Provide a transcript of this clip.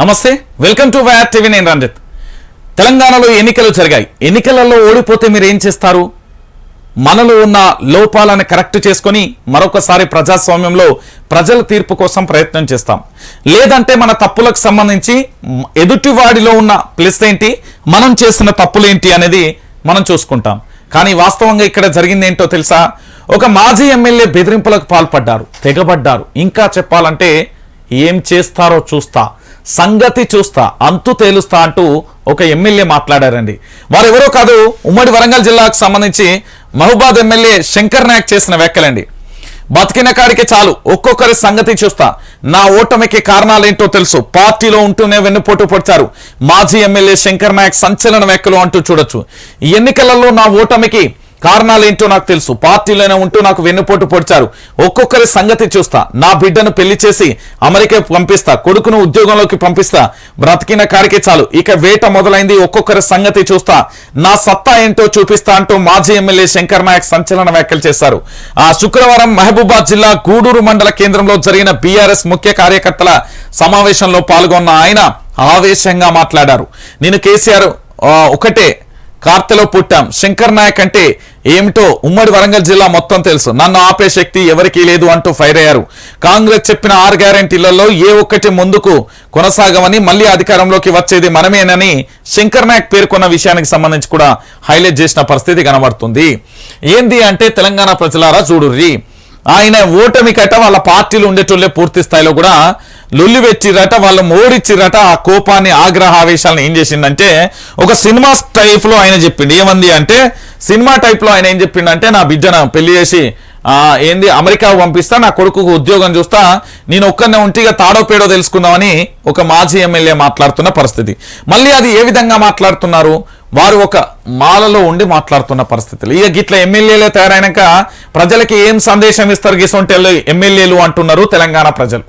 నమస్తే welcome to YR TV నేను రంజిత్. తెలంగాణలో ఎన్నికలు జరిగాయి. ఎన్నికలలో ఓడిపోతే మీరు ఏం చేస్తారు? మనలో ఉన్న లోపాలను కరెక్ట్ చేసుకొని మరొకసారి ప్రజాస్వామ్యంలో ప్రజల తీర్పు కోసం ప్రయత్నం చేస్తాం. లేదంటే మన తప్పులకు సంబంధించి ఎదుటివాడిలో ఉన్న ప్లస్ ఏంటి మనం చేసిన తప్పులేంటి అనేది మనం చూసుకుంటాం. కానీ వాస్తవంగా ఇక్కడ జరిగింది ఏంటో తెలుసా? ఒక మాజీ ఎమ్మెల్యే బెదిరింపులకు పాల్పడ్డారు తెగబడ్డారు. ఇంకా చెప్పాలంటే ఏం చేస్తారో చూస్తా సంగతి చూస్తా అంతు తేలుస్తా అంటూ ఒక ఎమ్మెల్యే మాట్లాడారండి. వారు ఎవరో కాదు ఉమ్మడి వరంగల్ జిల్లాకు సంబంధించి మహబాద్ ఎమ్మెల్యే శంకర్ నాయక్ చేసిన వ్యాఖ్యలండి. బతికిన కాడికి చాలు ఒక్కొక్కరి సంగతి చూస్తా. నా ఓటమికి కారణాలేంటో తెలుసు పార్టీలో ఉంటూనే వెన్నుపోటు పొడిచారు. మాజీ ఎమ్మెల్యే శంకర్ నాయక్ సంచలన వ్యాఖ్యలు అంటూ చూడొచ్చు. ఎన్నికలలో నా ఓటమికి కారణాలు ఏంటో నాకు తెలుసు. పార్టీలోనే ఉంటూ నాకు వెన్నుపోటు పొడిచారు. ఒక్కొక్కరి సంగతి చూస్తా. నా బిడ్డను పెళ్ళి చేసి అమెరికా పంపిస్తా. కొడుకును ఉద్యోగంలోకి పంపిస్తా. బ్రతికిన కాడికి చాలు. ఇక వేట మొదలైంది. ఒక్కొక్కరి సంగతి చూస్తా. నా సత్తా ఏంటో చూపిస్తా అంటూ మాజీ ఎమ్మెల్యే శంకర్ నాయక్ సంచలన వ్యాఖ్యలు చేశారు. ఆ శుక్రవారం మహబూబాద్ జిల్లా గూడూరు మండల కేంద్రంలో జరిగిన బీఆర్ఎస్ ముఖ్య కార్యకర్తల సమావేశంలో పాల్గొన్న ఆయన ఆవేశంగా మాట్లాడారు. నేను కేసీఆర్ ఒకటే కార్తెలో పుట్టాం. శంకర్ నాయక్ అంటే ఏమిటో ఉమ్మడి వరంగల్ జిల్లా మొత్తం తెలుసు. నన్ను ఆపే శక్తి ఎవరికీ లేదు అంటూ ఫైర్ అయ్యారు. కాంగ్రెస్ చెప్పిన ఆరు గ్యారంటీలలో ఏ ఒక్కటి ముందుకు కొనసాగమని మళ్ళీ అధికారంలోకి వచ్చేది మనమేనని శంకర్ నాయక్ పేర్కొన్న విషయానికి సంబంధించి కూడా హైలైట్ చేసిన పరిస్థితి కనబడుతుంది. ఏంది అంటే తెలంగాణ ప్రజలారా చూడుర్రీ. ఆయన ఓటమి కట వాళ్ళ పార్టీలు ఉండేటోళ్ళే పూర్తి స్థాయిలో కూడా లొల్లివెచ్చిరట వాళ్ళ వాళ్ళు మోడిచ్చిరట ఆ కోపాన్ని ఆగ్రహ ఆవేశాలను ఏం చేసిందంటే ఒక సినిమా టైప్లో ఆయన చెప్పిండు. ఏమంది అంటే సినిమా టైప్లో ఆయన ఏం చెప్పిండంటే నా బిడ్డను పెళ్ళి చేసి ఏంది అమెరికా పంపిస్తా నా కొడుకుకు ఉద్యోగం చూస్తా నేను ఒక్కనే ఉంటే తాడో పేడో తెలుసుకుందామని ఒక మాజీ ఎమ్మెల్యే మాట్లాడుతున్న పరిస్థితి. మళ్ళీ అది ఏ విధంగా మాట్లాడుతున్నారు? వారు ఒక మాలలో ఉండి మాట్లాడుతున్న పరిస్థితులు. ఇక గిట్ల ఎమ్మెల్యేలే తయారైనాక ప్రజలకి ఏం సందేశం ఇస్తారు గిసొంటి ఎమ్మెల్యేలు అంటున్నారు తెలంగాణ ప్రజలు.